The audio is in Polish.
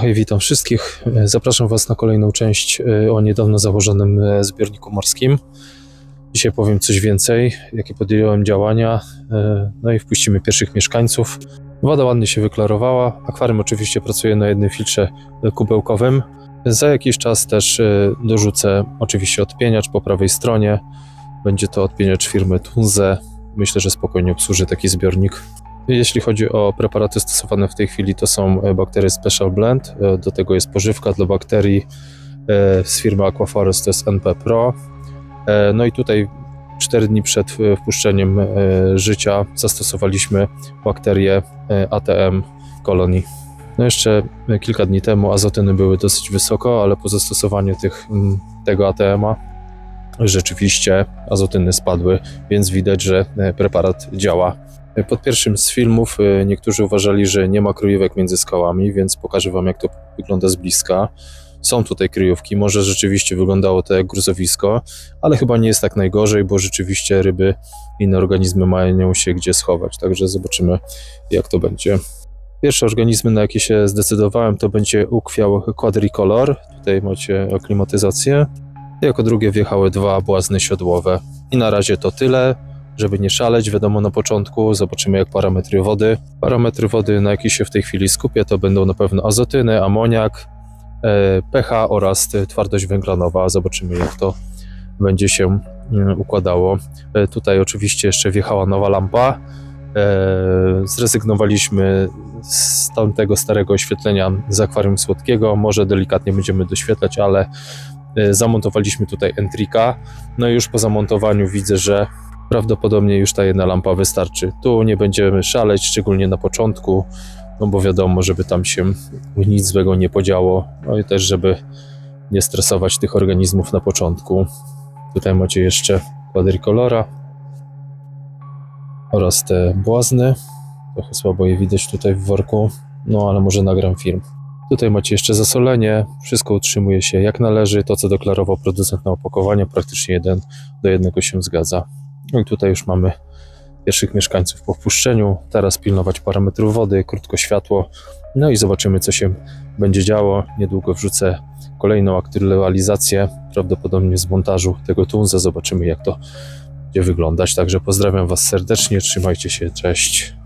hej, witam wszystkich. Zapraszam Was na kolejną część e, o niedawno założonym e, zbiorniku morskim. Dzisiaj powiem coś więcej, jakie podjąłem działania, e, no i wpuścimy pierwszych mieszkańców. Woda ładnie się wyklarowała. Akwarium oczywiście pracuje na jednym filtrze kubełkowym. Za jakiś czas też dorzucę oczywiście odpieniacz po prawej stronie. Będzie to odpieniacz firmy Tunze. Myślę, że spokojnie obsłuży taki zbiornik. Jeśli chodzi o preparaty stosowane w tej chwili, to są e, bakterie Special Blend. E, Do tego jest pożywka dla bakterii e, z firmy Aquaforest, to jest NP Pro. No i tutaj 4 dni przed wpuszczeniem życia zastosowaliśmy bakterię ATM kolonii. No jeszcze kilka dni temu azotyny były dosyć wysoko, ale po zastosowaniu tych, tego ATM-a rzeczywiście azotyny spadły, więc widać, że preparat działa. Pod pierwszym z filmów e, niektórzy uważali, że nie ma kryjówek między skałami, więc pokażę Wam, jak to wygląda z bliska. Są tutaj kryjówki, może rzeczywiście wyglądało to jak gruzowisko, ale chyba nie jest tak najgorzej, bo rzeczywiście ryby i inne organizmy mają się gdzie schować, także zobaczymy, jak to będzie. Pierwsze organizmy, na jakie się zdecydowałem, to będzie ukwiał quadricolor. Tutaj macie aklimatyzację. Jako drugie wjechały dwa błazny siodłowe. I na razie to tyle żeby nie szaleć, wiadomo na początku, zobaczymy jak parametry wody. Parametry wody, na jakie się w tej chwili skupię, to będą na pewno azotyny, amoniak, e, pH oraz twardość węglanowa. Zobaczymy jak to będzie się e, układało. E, Tutaj oczywiście jeszcze wjechała nowa lampa. E, Zrezygnowaliśmy z tamtego starego oświetlenia z akwarium słodkiego. Może delikatnie będziemy doświetlać, ale zamontowaliśmy tutaj Entrika. No i już po zamontowaniu widzę, że prawdopodobnie już ta jedna lampa wystarczy. Tu nie będziemy szaleć, szczególnie na początku, no bo wiadomo, żeby tam się nic złego nie podziało, no i też, żeby nie stresować tych organizmów na początku. Tutaj macie jeszcze quadricolora oraz te błazny. Trochę słabo je widać tutaj w worku, no ale może nagram film. Tutaj macie jeszcze zasolenie, wszystko utrzymuje się jak należy, to co deklarował producent na opakowaniu, praktycznie jeden do jednego się zgadza. No i tutaj już mamy pierwszych mieszkańców po wpuszczeniu. Teraz pilnować parametrów wody, krótko światło. No i zobaczymy, co się będzie działo. Niedługo wrzucę kolejną aktualizację, prawdopodobnie z montażu tego Tunza. Zobaczymy, jak to będzie wyglądać. Także pozdrawiam Was serdecznie, trzymajcie się, cześć.